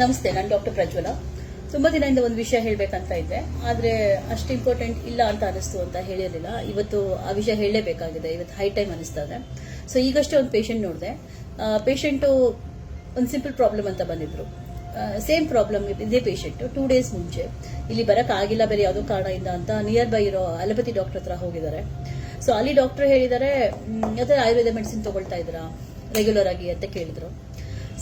ನಮಸ್ತೆ, ನಾನು ಡಾಕ್ಟರ್ ಪ್ರಜ್ವಲ. ತುಂಬಾ ದಿನದಿಂದ ಒಂದು ವಿಷಯ ಹೇಳಬೇಕಂತ ಇದ್ದೆ. ಆದ್ರೆ ಅಷ್ಟು ಇಂಪಾರ್ಟೆಂಟ್ ಇಲ್ಲ ಅಂತ ಅನಿಸ್ತು ಅಂತ ಹೇಳಿರಲಿಲ್ಲ. ಇವತ್ತು ಆ ವಿಷಯ ಹೇಳಲೇಬೇಕಾಗಿದೆ. ಇವತ್ತು ಹೈ ಟೈಮ್ ಅನಿಸ್ತಾ ಇದೆ. ಸೊ ಈಗಷ್ಟೇ ಒಂದು ಪೇಷಂಟ್ ನೋಡಿದೆ. ಪೇಷಂಟು ಒಂದು ಸಿಂಪಲ್ ಪ್ರಾಬ್ಲಮ್ ಅಂತ ಬಂದಿದ್ರು. ಸೇಮ್ ಪ್ರಾಬ್ಲಮ್ ಇದೇ ಪೇಷಂಟ್ ಟೂ ಡೇಸ್ ಮುಂಚೆ. ಇಲ್ಲಿ ಬರೋಕ್ಕಾಗಿಲ್ಲ ಬೇರೆ ಯಾವುದೋ ಕಾರಣದಿಂದ ಅಂತ ನಿಯರ್ ಬೈ ಇರೋ ಅಲೋಪತಿ ಡಾಕ್ಟರ್ ಹತ್ರ ಹೋಗಿದ್ದಾರೆ. ಸೊ ಅಲ್ಲಿ ಡಾಕ್ಟರ್ ಹೇಳಿದ್ದಾರೆ ಯಾವ್ದಾದ್ರು ಆಯುರ್ವೇದ ಮೆಡಿಸಿನ್ ತಗೊಳ್ತಾ ಇದ್ದೀರಾ? ರೆಗ್ಯುಲರ್ ಆಗಿ ಅಂತ ಕೇಳಿದ್ರು.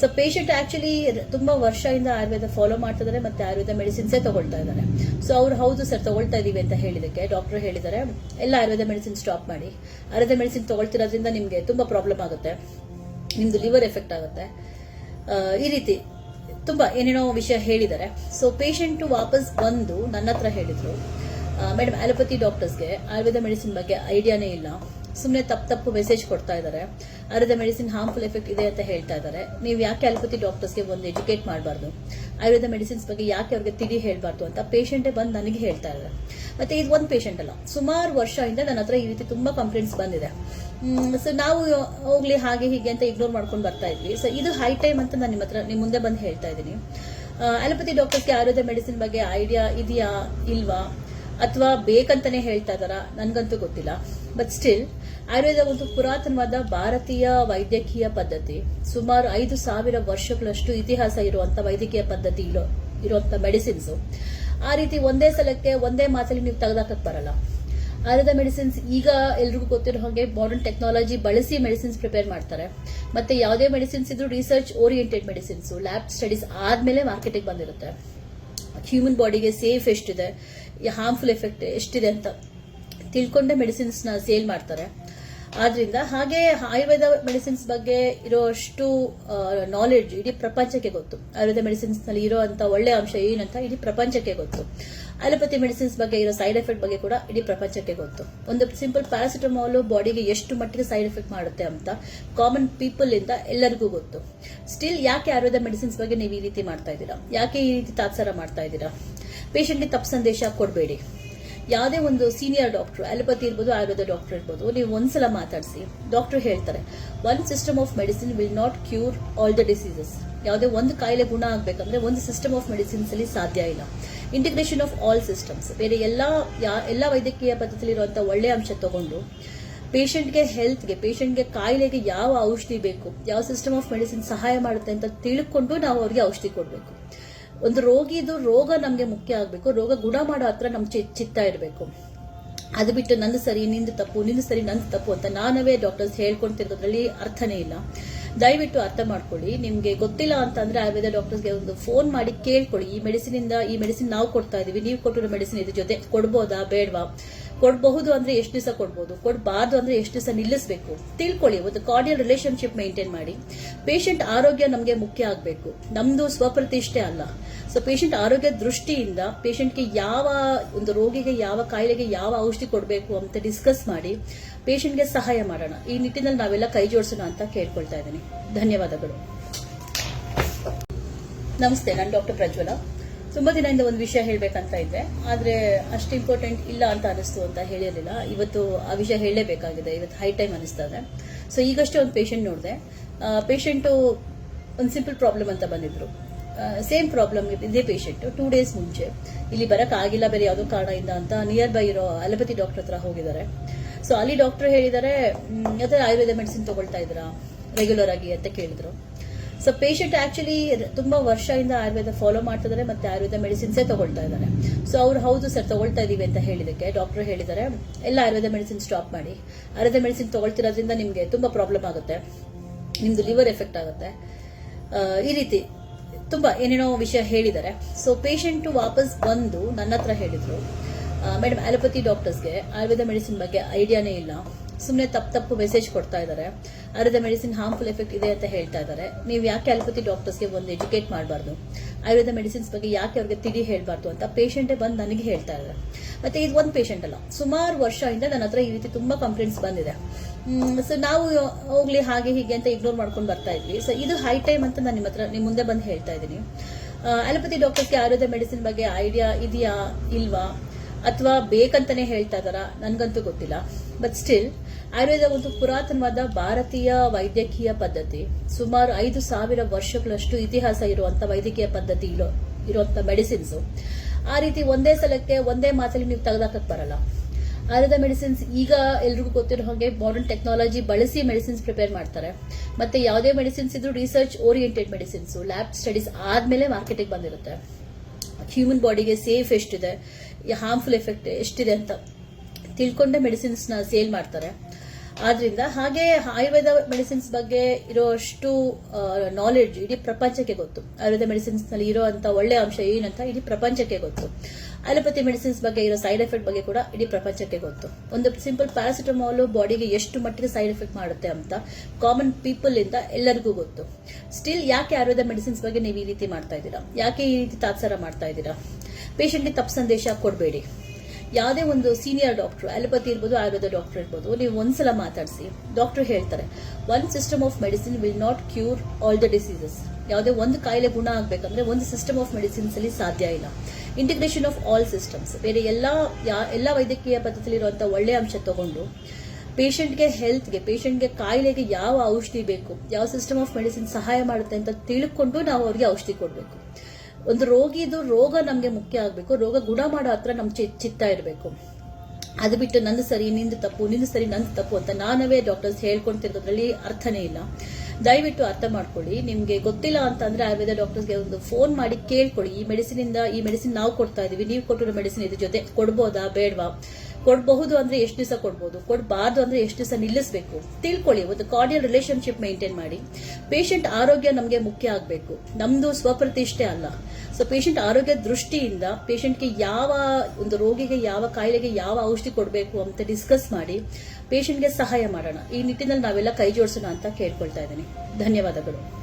ಸೊ ಪೇಷಂಟ್ ಆಕ್ಚುಲಿ ತುಂಬಾ ವರ್ಷದಿಂದ ಆಯುರ್ವೇದ ಫಾಲೋ ಮಾಡ್ತಾ ಇದ್ದಾರೆ ಮತ್ತೆ ಆಯುರ್ವೇದ ಮೆಡಿಸಿನ್ಸೇ ತಗೊಳ್ತಾ ಇದ್ದಾರೆ. ಸೊ ಅವ್ರು ಹೌದು ಸರ್ ತಗೊಳ್ತಾ ಇದೀವಿ ಅಂತ ಹೇಳಿದಕ್ಕೆ ಡಾಕ್ಟರ್ ಹೇಳಿದ್ದಾರೆ. ಎಲ್ಲ ಆಯುರ್ವೇದ ಮೆಡಿಸಿನ್ ಸ್ಟಾಪ್ ಮಾಡಿ. ಆಯುರ್ವೇದ ಮೆಡಿಸಿನ್ ತಗೊಳ್ತಿರೋದ್ರಿಂದ ನಿಮಗೆ ತುಂಬಾ ಪ್ರಾಬ್ಲಮ್ ಆಗುತ್ತೆ. ನಿಮ್ದು ಲಿವರ್ ಎಫೆಕ್ಟ್ ಆಗುತ್ತೆ. ಈ ರೀತಿ ತುಂಬಾ ಏನೇನೋ ವಿಷಯ ಹೇಳಿದ್ದಾರೆ. ಸೊ ಪೇಷಂಟ್ ವಾಪಸ್ ಬಂದು ನನ್ನ ಹತ್ರ ಹೇಳಿದ್ರು. ಮೇಡಮ್ ಅಲೋಪತಿ ಡಾಕ್ಟರ್ಸ್ಗೆ ಆಯುರ್ವೇದ ಮೆಡಿಸಿನ್ ಬಗ್ಗೆ ಐಡಿಯಾನೇ ಇಲ್ಲ. ಸುಮ್ಮನೆ ತಪ್ಪು ತಪ್ಪು ಮೆಸೇಜ್ ಕೊಡ್ತಾ ಇದ್ದಾರೆ. ಆಯುರ್ವೇದ ಮೆಡಿಸಿನ್ ಹಾರ್ಮ್ಫುಲ್ ಎಫೆಕ್ಟ್ ಇದೆ ಅಂತ ಹೇಳ್ತಾ ಇದ್ದಾರೆ. ನೀವು ಯಾಕೆ ಅಲೋಪತಿ ಡಾಕ್ಟರ್ಸ್ಗೆ ಒಂದು ಎಜುಕೇಟ್ ಮಾಡಬಾರ್ದು? ಆಯುರ್ವೇದ ಮೆಡಿಸಿನ್ಸ್ ಬಗ್ಗೆ ಯಾಕೆ ಅವ್ರಿಗೆ ತಿಳಿ ಹೇಳಬಾರ್ದು ಅಂತ ಪೇಷಂಟೇ ಬಂದು ನನಗೆ ಹೇಳ್ತಾ ಇದ್ದಾರೆ. ಮತ್ತೆ ಇದು ಒಂದು ಪೇಷಂಟ್ ಅಲ್ಲ. ಸುಮಾರು ವರ್ಷದಿಂದ ನನ್ನ ಹತ್ರ ಈ ರೀತಿ ತುಂಬಾ ಕಂಪ್ಲೇಂಟ್ಸ್ ಬಂದಿದೆ. ಸೊ ನಾವು ಹೋಗ್ಲಿ, ಹಾಗೆ ಹೀಗೆ ಅಂತ ಇಗ್ನೋರ್ ಮಾಡ್ಕೊಂಡು ಬರ್ತಾ ಇದ್ವಿ. ಸೊ ಇದು ಹೈ ಟೈಮ್ ಅಂತ ನಾನು ನಿಮ್ಮ ಹತ್ರ, ನಿಮ್ಮ ಮುಂದೆ ಬಂದು ಹೇಳ್ತಾ ಇದ್ದೀನಿ. ಅಲೋಪತಿ ಡಾಕ್ಟರ್ಸ್ಗೆ ಆಯುರ್ವೇದ ಮೆಡಿಸಿನ್ ಬಗ್ಗೆ ಐಡಿಯಾ ಇದೆಯಾ, ಇಲ್ವಾ? ಅಥವಾ ಬೇಕಂತಾನೆ ಹೇಳ್ತಾ ಇದಾರ ನನಗಂತೂ ಗೊತ್ತಿಲ್ಲ. ಬಟ್ ಸ್ಟಿಲ್ ಆಯುರ್ವೇದ ಒಂದು ಪುರಾತನವಾದ ಭಾರತೀಯ ವೈದ್ಯಕೀಯ ಪದ್ಧತಿ. ಸುಮಾರು ಐದು ಸಾವಿರ ವರ್ಷಗಳಷ್ಟು ಇತಿಹಾಸ ಇರುವಂತ ವೈದ್ಯಕೀಯ ಪದ್ಧತಿ ಇರೋ, ಇರುವಂತ ಮೆಡಿಸಿನ್ಸ್ ಆ ರೀತಿ ಒಂದೇ ಸಲಕ್ಕೆ ಒಂದೇ ಮಾತಲ್ಲಿ ನೀವು ತೆಗೆದಾಕಕ್ ಬರಲ್ಲ. ಆಯುರ್ವೇದ ಮೆಡಿಸಿನ್ಸ್ ಈಗ ಎಲ್ರಿಗೂ ಗೊತ್ತಿರೋ ಹಾಗೆ ಮಾಡರ್ನ್ ಟೆಕ್ನಾಲಜಿ ಬಳಸಿ ಮೆಡಿಸಿನ್ಸ್ ಪ್ರಿಪೇರ್ ಮಾಡ್ತಾರೆ. ಮತ್ತೆ ಯಾವುದೇ ಮೆಡಿಸಿನ್ಸ್ ಇದ್ರು research oriented medicines lab studies ಆದ್ಮೇಲೆ ಮಾರ್ಕೆಟಿಗೆ ಬಂದಿರುತ್ತೆ. ಹ್ಯೂಮನ್ ಬಾಡಿಗೆ ಸೇಫ್ ಎಷ್ಟಿದೆ? ಹಾರ್ಮ್ಫುಲ್ ಎಫೆಕ್ಟ್ ಎಷ್ಟಿದೆ ಅಂತ ತಿಳ್ಕೊಂಡೆ ಮೆಡಿಸಿನ್ಸ್ನ ಸೇಲ್ ಮಾಡ್ತಾರೆ. ಆದ್ರಿಂದ ಹಾಗೆ ಆಯುರ್ವೇದ ಮೆಡಿಸಿನ್ಸ್ ಬಗ್ಗೆ ಇರೋಷ್ಟು ನಾಲೆಡ್ಜ್ ಇಡೀ ಪ್ರಪಂಚಕ್ಕೆ ಗೊತ್ತು. ಆಯುರ್ವೇದ ಮೆಡಿಸಿನ್ಸ್ನಲ್ಲಿ ಅಂತ ಒಳ್ಳೆ ಅಂಶ ಏನಂತ ಇಡೀ ಪ್ರಪಂಚಕ್ಕೆ ಗೊತ್ತು. ಅಲೋಪತಿ ಮೆಡಿಸಿನ್ಸ್ ಬಗ್ಗೆ ಇರೋ ಸೈಡ್ ಎಫೆಕ್ಟ್ ಬಗ್ಗೆ ಕೂಡ ಇಡೀ ಪ್ರಪಂಚಕ್ಕೆ ಗೊತ್ತು. ಒಂದು ಸಿಂಪಲ್ ಪ್ಯಾರಾಸಿಟಮಾಲ್ ಬಾಡಿಗೆ ಎಷ್ಟು ಮಟ್ಟಿಗೆ ಸೈಡ್ ಎಫೆಕ್ಟ್ ಮಾಡುತ್ತೆ ಅಂತ ಕಾಮನ್ ಪೀಪಲ್ ಇಂದ ಎಲ್ಲರಿಗೂ ಗೊತ್ತು. ಸ್ಟಿಲ್ ಯಾಕೆ ಆಯುರ್ವೇದ ಮೆಡಿಸಿನ್ಸ್ ಬಗ್ಗೆ ನೀವು ಈ ರೀತಿ ಮಾಡ್ತಾ ಇದ್ದೀರಾ? ಯಾಕೆ ಈ ರೀತಿ ತಾತ್ಸಾರ ಮಾಡ್ತಾ ಇದ್ದೀರಾ? ಪೇಷಂಟ್ಗೆ ತಪ್ಪು ಸಂದೇಶ ಕೊಡಬೇಡಿ. ಯಾವುದೇ ಒಂದು ಸೀನಿಯರ್ ಡಾಕ್ಟರ್ ಅಲೋಪತಿ ಇರ್ಬೋದು, ಆಯುರ್ವೇದ ಡಾಕ್ಟರ್ ಇರ್ಬೋದು, ನೀವು ಒಂದ್ಸಲ ಮಾತಾಡಿಸಿ. ಡಾಕ್ಟರ್ ಹೇಳ್ತಾರೆ one system of medicine will not cure all the diseases ಯಾವುದೇ ಒಂದು ಕಾಯಿಲೆ ಗುಣ ಆಗಬೇಕಂದ್ರೆ ಒಂದು ಸಿಸ್ಟಮ್ ಆಫ್ ಮೆಡಿಸಿನ್ಸ್ ಅಲ್ಲಿ ಸಾಧ್ಯ ಇಲ್ಲ. ಇಂಟಿಗ್ರೇಷನ್ ಆಫ್ ಆಲ್ ಸಿಸ್ಟಮ್ಸ್ ಬೇರೆ ಎಲ್ಲ ಎಲ್ಲ ವೈದ್ಯಕೀಯ ಪದ್ಧತಿಯಲ್ಲಿ ಇರುವಂತಹ ಒಳ್ಳೆಯ ಅಂಶ ತಗೊಂಡು ಪೇಷಂಟ್ಗೆ ಹೆಲ್ತ್ಗೆ ಪೇಷಂಟ್ಗೆ ಕಾಯಿಲೆಗೆ ಯಾವ ಔಷಧಿ ಬೇಕು, ಯಾವ ಸಿಸ್ಟಮ್ ಆಫ್ ಮೆಡಿಸಿನ್ ಸಹಾಯ ಮಾಡುತ್ತೆ ಅಂತ ತಿಳ್ಕೊಂಡು ನಾವು ಅವ್ರಿಗೆ ಔಷಧಿ ಕೊಡಬೇಕು. ಒಂದು ರೋಗಿದು ರೋಗ ನಮಗೆ ಮುಖ್ಯ ಆಗಬೇಕು. ರೋಗ ಗುಣ ಮಾಡೋ ಹತ್ರ ನಮ್ಮ ಚಿ- ಚಿತ್ತ ಇರಬೇಕು. ಅದು ಬಿಟ್ಟು ನಂದು ಸರಿ, ನಿಂದು ತಪ್ಪು, ನಿಂದು ಸರಿ, ನಂದು ತಪ್ಪು ಅಂತ ನಾನವೇ ಡಾಕ್ಟರ್ಸ್ ಹೇಳ್ಕೊಂತಿರೋದ್ರಲ್ಲಿ ಅರ್ಥನೇ ಇಲ್ಲ. ದಯವಿಟ್ಟು ಅರ್ಥ ಮಾಡ್ಕೊಳ್ಳಿ. ನಿಮ್ಗೆ ಗೊತ್ತಿಲ್ಲ ಅಂತಂದ್ರೆ ಆಯುರ್ವೇದ ಡಾಕ್ಟರ್ಸ್ಗೆ ಒಂದು ಫೋನ್ ಮಾಡಿ ಕೇಳ್ಕೊಳ್ಳಿ. ಈ ಮೆಡಿಸಿನ್ ಇಂದ ಈ ಮೆಡಿಸಿನ್ ನಾವು ಕೊಡ್ತಾ ಇದೀವಿ. ನೀವು ಕೊಟ್ಟಿರೋ ಮೆಡಿಸಿನ್ ಇದ್ರ ಜೊತೆ ಕೊಡ್ಬೋದಾ, ಬೇಡವಾ? ಕೊಡಬಹುದು ಅಂದ್ರೆ ಎಷ್ಟು ದಿವಸ ಕೊಡ್ಬೋದು? ಕೊಡಬಾರ್ದು ಅಂದ್ರೆ ಎಷ್ಟು ದಿವಸ ನಿಲ್ಲಿಸಬೇಕು? ತಿಳ್ಕೊಳ್ಳಿ. ಒಂದು ಕಾರ್ಡಿಯಲ್ ರಿಲೇಶನ್ಶಿಪ್ ಮೇಂಟೈನ್ ಮಾಡಿ. ಪೇಷಂಟ್ ಆರೋಗ್ಯ ನಮಗೆ ಮುಖ್ಯ ಆಗಬೇಕು. ನಮ್ದು ಸ್ವಪ್ರತಿಷ್ಠೆ ಅಲ್ಲ. ಸೊ ಪೇಷಂಟ್ ಆರೋಗ್ಯ ದೃಷ್ಟಿಯಿಂದ ಪೇಷಂಟ್ಗೆ ಯಾವ ಒಂದು ರೋಗಿಗೆ ಯಾವ ಕಾಯಿಲೆಗೆ ಯಾವ ಔಷಧಿ ಕೊಡಬೇಕು ಅಂತ ಡಿಸ್ಕಸ್ ಮಾಡಿ ಪೇಷಂಟ್ಗೆ ಸಹಾಯ ಮಾಡೋಣ. ಈ ನಿಟ್ಟಿನಲ್ಲಿ ನಾವೆಲ್ಲ ಕೈ ಜೋಡಿಸೋಣ ಅಂತ ಕೇಳ್ಕೊಳ್ತಾ ಇದ್ದೀನಿ. ಧನ್ಯವಾದಗಳು. ನಮಸ್ತೆ, ನಾನು ಡಾಕ್ಟರ್ ಪ್ರಜ್ವಲ. ತುಂಬಾ ದಿನದಿಂದ ಒಂದು ವಿಷಯ ಹೇಳಬೇಕಂತ ಇದ್ದೆ. ಆದ್ರೆ ಅಷ್ಟು ಇಂಪಾರ್ಟೆಂಟ್ ಇಲ್ಲ ಅಂತ ಅನಿಸ್ತು ಅಂತ ಹೇಳಿರಲಿಲ್ಲ. ಇವತ್ತು ಆ ವಿಷಯ ಹೇಳಲೇಬೇಕಾಗಿದೆ. ಇವತ್ತು ಹೈ ಟೈಮ್ ಅನಿಸ್ತಾ ಇದೆ. ಸೊ ಈಗಷ್ಟೇ ಒಂದು ಪೇಷಂಟ್ ನೋಡಿದೆ. ಪೇಷಂಟು ಒಂದು ಸಿಂಪಲ್ ಪ್ರಾಬ್ಲಮ್ ಅಂತ ಬಂದಿದ್ರು. ಸೇಮ್ ಪ್ರಾಬ್ಲಮ್ ಇದೇ ಪೇಷಂಟ್ ಟೂ ಡೇಸ್ ಮುಂಚೆ. ಇಲ್ಲಿ ಬರೋಕ್ಕಾಗಿಲ್ಲ ಬೇರೆ ಯಾವುದೋ ಕಾರಣದಿಂದ ಅಂತ ನಿಯರ್ ಬೈ ಇರೋ ಅಲೋಪತಿ ಡಾಕ್ಟರ್ ಹತ್ರ ಹೋಗಿದ್ದಾರೆ. ಸೊ ಅಲ್ಲಿ ಡಾಕ್ಟರ್ ಹೇಳಿದ್ದಾರೆ ಯಾವ್ದಾದ್ರು ಆಯುರ್ವೇದ ಮೆಡಿಸಿನ್ ತಗೊಳ್ತಾ ಇದ್ರಾ ರೆಗ್ಯುಲರ್ ಆಗಿ ಅಂತ ಕೇಳಿದ್ರು. ಸೊ ಪೇಷಂಟ್ ಆಕ್ಚುಲಿ ತುಂಬಾ ವರ್ಷದಿಂದ ಆಯುರ್ವೇದ ಫಾಲೋ ಮಾಡ್ತಿದ್ದಾರೆ ಮತ್ತೆ ಆಯುರ್ವೇದ ಮೆಡಿಸಿನ್ಸೇ ತಗೊಳ್ತಾ ಇದ್ದಾರೆ. ಸೊ ಅವ್ರು, ಹೌದು ಸರ್, ತಗೊಳ್ತಾ ಇದೀವಿ ಅಂತ ಹೇಳಿದಕ್ಕೆ ಡಾಕ್ಟರ್ ಹೇಳಿದ್ದಾರೆ. ಎಲ್ಲ ಆಯುರ್ವೇದ ಮೆಡಿಸಿನ್ ಸ್ಟಾಪ್ ಮಾಡಿ. ಆಯುರ್ವೇದ ಮೆಡಿಸಿನ್ ತಗೊಳ್ತಿರೋದ್ರಿಂದ ನಿಮಗೆ ತುಂಬಾ ಪ್ರಾಬ್ಲಮ್ ಆಗುತ್ತೆ. ನಿಮ್ದು ಲಿವರ್ ಎಫೆಕ್ಟ್ ಆಗುತ್ತೆ. ಈ ರೀತಿ ತುಂಬಾ ಏನೇನೋ ವಿಷಯ ಹೇಳಿದ್ದಾರೆ. ಸೊ ಪೇಷಂಟ್ ವಾಪಸ್ ಬಂದು ನನ್ನ ಹತ್ರ ಹೇಳಿದ್ರು. ಮೇಡಮ್ ಅಲೋಪತಿ ಡಾಕ್ಟರ್ಸ್ಗೆ ಆಯುರ್ವೇದ ಮೆಡಿಸಿನ್ ಬಗ್ಗೆ ಐಡಿಯಾನೇ ಇಲ್ಲ. ಸುಮ್ಮನೆ ತಪ್ಪು ತಪ್ಪು ಮೆಸೇಜ್ ಕೊಡ್ತಾ ಇದ್ದಾರೆ. ಆಯುರ್ವೇದ ಮೆಡಿಸಿನ್ ಹಾರ್ಮ್ಫುಲ್ ಎಫೆಕ್ಟ್ ಇದೆ ಅಂತ ಹೇಳ್ತಾ ಇದ್ದಾರೆ. ನೀವು ಯಾಕೆ ಅಲೋಪತಿ ಡಾಕ್ಟರ್ಸ್ಗೆ ಒಂದು ಎಜುಕೇಟ್ ಮಾಡಬಾರ್ದು? ಆಯುರ್ವೇದ ಮೆಡಿಸಿನ್ಸ್ ಬಗ್ಗೆ ಯಾಕೆ ಅವ್ರಿಗೆ ತಿಳಿ ಹೇಳಬಾರ್ದು ಅಂತ ಪೇಷಂಟೇ ಬಂದು ನನಗೆ ಹೇಳ್ತಾ ಇದ್ದಾರೆ. ಮತ್ತೆ ಇದು ಒಂದು ಪೇಷಂಟ್ ಅಲ್ಲ. ಸುಮಾರು ವರ್ಷದಿಂದ ನನ್ನ ಹತ್ರ ಈ ರೀತಿ ತುಂಬಾ ಕಂಪ್ಲೇಂಟ್ಸ್ ಬಂದಿದೆ. ಸೊ ನಾವು ಹೋಗ್ಲಿ, ಹಾಗೆ, ಹೀಗೆ ಅಂತ ಇಗ್ನೋರ್ ಮಾಡ್ಕೊಂಡು ಬರ್ತಾ ಇದ್ವಿ. ಸೊ ಇದು ಹೈ ಟೈಮ್ ಅಂತ ನಾನು ನಿಮ್ಮ ಹತ್ರ ನಿಮ್ಮ ಮುಂದೆ ಬಂದು ಹೇಳ್ತಾ ಇದ್ದೀನಿ. ಅಲೋಪತಿ ಡಾಕ್ಟರ್ಸ್ಗೆ ಆಯುರ್ವೇದ ಮೆಡಿಸಿನ್ ಬಗ್ಗೆ ಐಡಿಯಾ ಇದೆಯಾ, ಇಲ್ವಾ? ಅಥವಾ ಬೇಕಂತಾನೆ ಹೇಳ್ತಾ ಇದಾರ ನನಗಂತೂ ಗೊತ್ತಿಲ್ಲ. ಬಟ್ ಸ್ಟಿಲ್ ಆಯುರ್ವೇದ ಒಂದು ಪುರಾತನವಾದ ಭಾರತೀಯ ವೈದ್ಯಕೀಯ ಪದ್ಧತಿ. ಸುಮಾರು ಐದು ಸಾವಿರ ವರ್ಷಗಳಷ್ಟು ಇತಿಹಾಸ ಇರುವಂತ ವೈದ್ಯಕೀಯ ಪದ್ಧತಿ ಇರೋ, ಇರುವಂತ ಮೆಡಿಸಿನ್ಸ್ ಆ ರೀತಿ ಒಂದೇ ಸಲಕ್ಕೆ ಒಂದೇ ಮಾತಲ್ಲಿ ನೀವು ತೆಗೆದಾಕಕ್ ಬರಲ್ಲ. ಆಯುರ್ವೇದ ಮೆಡಿಸಿನ್ಸ್ ಈಗ ಎಲ್ರಿಗೂ ಗೊತ್ತಿರೋ ಹಾಗೆ ಮಾಡರ್ನ್ ಟೆಕ್ನಾಲಜಿ ಬಳಸಿ ಮೆಡಿಸಿನ್ಸ್ ಪ್ರಿಪೇರ್ ಮಾಡ್ತಾರೆ. ಮತ್ತೆ ಯಾವುದೇ ಮೆಡಿಸಿನ್ಸ್ ಇದ್ರು research oriented medicines lab studies ಆದ್ಮೇಲೆ ಮಾರ್ಕೆಟಿಗೆ ಬಂದಿರುತ್ತೆ. ಹ್ಯೂಮನ್ ಬಾಡಿಗೆ ಸೇಫ್ ಎಷ್ಟಿದೆ ಹಾರ್ಮ್ಫುಲ್ ಎಫೆಕ್ಟ್ ಎಷ್ಟಿದೆ ಅಂತ ತಿಳ್ಕೊಂಡೆ ಮೆಡಿಸಿನ್ಸ್ನ ಸೇಲ್ ಮಾಡ್ತಾರೆ. ಆದ್ರಿಂದ ಹಾಗೆ ಆಯುರ್ವೇದ ಮೆಡಿಸಿನ್ಸ್ ಬಗ್ಗೆ ಇರೋಷ್ಟು ನಾಲೆಡ್ಜ್ ಇಡೀ ಪ್ರಪಂಚಕ್ಕೆ ಗೊತ್ತು. ಆಯುರ್ವೇದ ಮೆಡಿಸಿನ್ಸ್ನಲ್ಲಿ ಇರುವಂತ ಒಳ್ಳೆ ಅಂಶ ಏನಂತ ಇಡೀ ಪ್ರಪಂಚಕ್ಕೆ ಗೊತ್ತು. ಅಲೋಪತಿ ಮೆಡಿಸಿನ್ಸ್ ಬಗ್ಗೆ ಇರೋ ಸೈಡ್ ಎಫೆಕ್ಟ್ ಬಗ್ಗೆ ಕೂಡ ಇಡೀ ಪ್ರಪಂಚಕ್ಕೆ ಗೊತ್ತು. ಒಂದು ಸಿಂಪಲ್ ಪ್ಯಾರಾಸಿಟಮಾಲ್ ಬಾಡಿಗೆ ಎಷ್ಟು ಮಟ್ಟಿಗೆ ಸೈಡ್ ಎಫೆಕ್ಟ್ ಮಾಡುತ್ತೆ ಅಂತ ಕಾಮನ್ ಪೀಪಲ್ ಇಂದ ಎಲ್ಲರಿಗೂ ಗೊತ್ತು. ಸ್ಟಿಲ್ ಯಾಕೆ ಆಯುರ್ವೇದ ಮೆಡಿಸಿನ್ಸ್ ಬಗ್ಗೆ ನೀವು ಈ ರೀತಿ ಮಾಡ್ತಾ ಇದ್ದೀರಾ? ಯಾಕೆ ಈ ರೀತಿ ತಾತ್ಸಾರ ಮಾಡ್ತಾ ಇದ್ದೀರಾ? ಪೇಷಂಟ್ಗೆ ತಪ್ಪು ಸಂದೇಶ ಕೊಡಬೇಡಿ. ಯಾವುದೇ ಒಂದು ಸೀನಿಯರ್ ಡಾಕ್ಟರ್ ಅಲೋಪತಿ ಇರ್ಬೋದು, ಆಯುರ್ವೇದ ಡಾಕ್ಟರ್ ಇರ್ಬೋದು, ನೀವು ಒಂದ್ಸಲ ಮಾತಾಡಿಸಿ ಡಾಕ್ಟರ್ ಹೇಳ್ತಾರೆ one system of medicine will not cure all the diseases ಯಾವುದೇ ಒಂದು ಕಾಯಿಲೆ ಗುಣ ಆಗಬೇಕಂದ್ರೆ ಒಂದು ಸಿಸ್ಟಮ್ ಆಫ್ ಮೆಡಿಸಿನ್ಸ್ ಅಲ್ಲಿ ಸಾಧ್ಯ ಇಲ್ಲ. ಇಂಟಿಗ್ರೇಷನ್ ಆಫ್ ಆಲ್ ಸಿಸ್ಟಮ್ಸ್ ಬೇರೆ ಎಲ್ಲ, ಯಾ- ಎಲ್ಲ ವೈದ್ಯಕೀಯ ಪದ್ಧತಿಯಲ್ಲಿ ಇರುವಂತಹ ಒಳ್ಳೆ ಅಂಶ ತಗೊಂಡು ಪೇಷಂಟ್ಗೆ ಹೆಲ್ತ್ಗೆ ಪೇಷಂಟ್ಗೆ ಕಾಯಿಲೆಗೆ ಯಾವ ಔಷಧಿ ಬೇಕು, ಯಾವ ಸಿಸ್ಟಮ್ ಆಫ್ ಮೆಡಿಸಿನ್ ಸಹಾಯ ಮಾಡುತ್ತೆ ಅಂತ ತಿಳ್ಕೊಂಡು ನಾವು ಅವ್ರಿಗೆ ಔಷಧಿ ಕೊಡಬೇಕು. ಒಂದು ರೋಗಿದು ರೋಗ ನಮಗೆ ಮುಖ್ಯ ಆಗಬೇಕು. ರೋಗ ಗುಣ ಮಾಡೋ ಹತ್ರ ನಮ್ ಚಿ- ಚಿತ್ತ ಇರಬೇಕು. ಅದು ಬಿಟ್ಟು ನಂದು ಸರಿ, ನಿಂದು ತಪ್ಪು, ನಿಂದು ಸರಿ, ನಂದು ತಪ್ಪು ಅಂತ ನಾನವೇ ಡಾಕ್ಟರ್ಸ್ ಹೇಳ್ಕೊಂತಿರೋದ್ರಲ್ಲಿ ಅರ್ಥನೇ ಇಲ್ಲ. ದಯವಿಟ್ಟು ಅರ್ಥ ಮಾಡ್ಕೊಳ್ಳಿ. ನಿಮಗೆ ಗೊತ್ತಿಲ್ಲ ಅಂತಂದ್ರೆ ಆಯುರ್ವೇದ ಡಾಕ್ಟರ್ಸ್ಗೆ ಒಂದು ಫೋನ್ ಮಾಡಿ ಕೇಳ್ಕೊಳ್ಳಿ. ಈ ಮೆಡಿಸಿನ್ ಇಂದ ಈ ಮೆಡಿಸಿನ್ ನಾವು ಕೊಡ್ತಾ ಇದೀವಿ. ನೀವು ಕೊಟ್ಟಿರೋ ಮೆಡಿಸಿನ್ ಇದ್ರ ಜೊತೆ ಕೊಡ್ಬೋದಾ, ಬೇಡವಾ? ಕೊಡಬಹುದು ಅಂದ್ರೆ ಎಷ್ಟು ದಿವಸ ಕೊಡ್ಬೋದು? ಕೊಡಬಾರ್ದು ಅಂದ್ರೆ ಎಷ್ಟು ದಿವಸ ನಿಲ್ಲಿಸಬೇಕು? ತಿಳ್ಕೊಳ್ಳಿ, ಒಂದು ಕಾರ್ಡಿಯಲ್ ರಿಲೇಶನ್ಶಿಪ್ ಮೇಂಟೈನ್ ಮಾಡಿ. ಪೇಷಂಟ್ ಆರೋಗ್ಯ ನಮಗೆ ಮುಖ್ಯ ಆಗಬೇಕು. ನಮ್ದು ಸ್ವಪ್ರತಿಷ್ಠೆ ಅಲ್ಲ. ಸೊ ಪೇಷಂಟ್ ಆರೋಗ್ಯ ದೃಷ್ಟಿಯಿಂದ ಪೇಷಂಟ್ಗೆ ಯಾವ ಒಂದು ರೋಗಿಗೆ ಯಾವ ಕಾಯಿಲೆಗೆ ಯಾವ ಔಷಧಿ ಕೊಡಬೇಕು ಅಂತ ಡಿಸ್ಕಸ್ ಮಾಡಿ ಪೇಷಂಟ್ಗೆ ಸಹಾಯ ಮಾಡೋಣ. ಈ ನಿಟ್ಟಿನಲ್ಲಿ ನಾವೆಲ್ಲ ಕೈ ಜೋಡಿಸೋಣ ಅಂತ ಕೇಳ್ಕೊಳ್ತಾ ಇದ್ದೀನಿ. ಧನ್ಯವಾದಗಳು.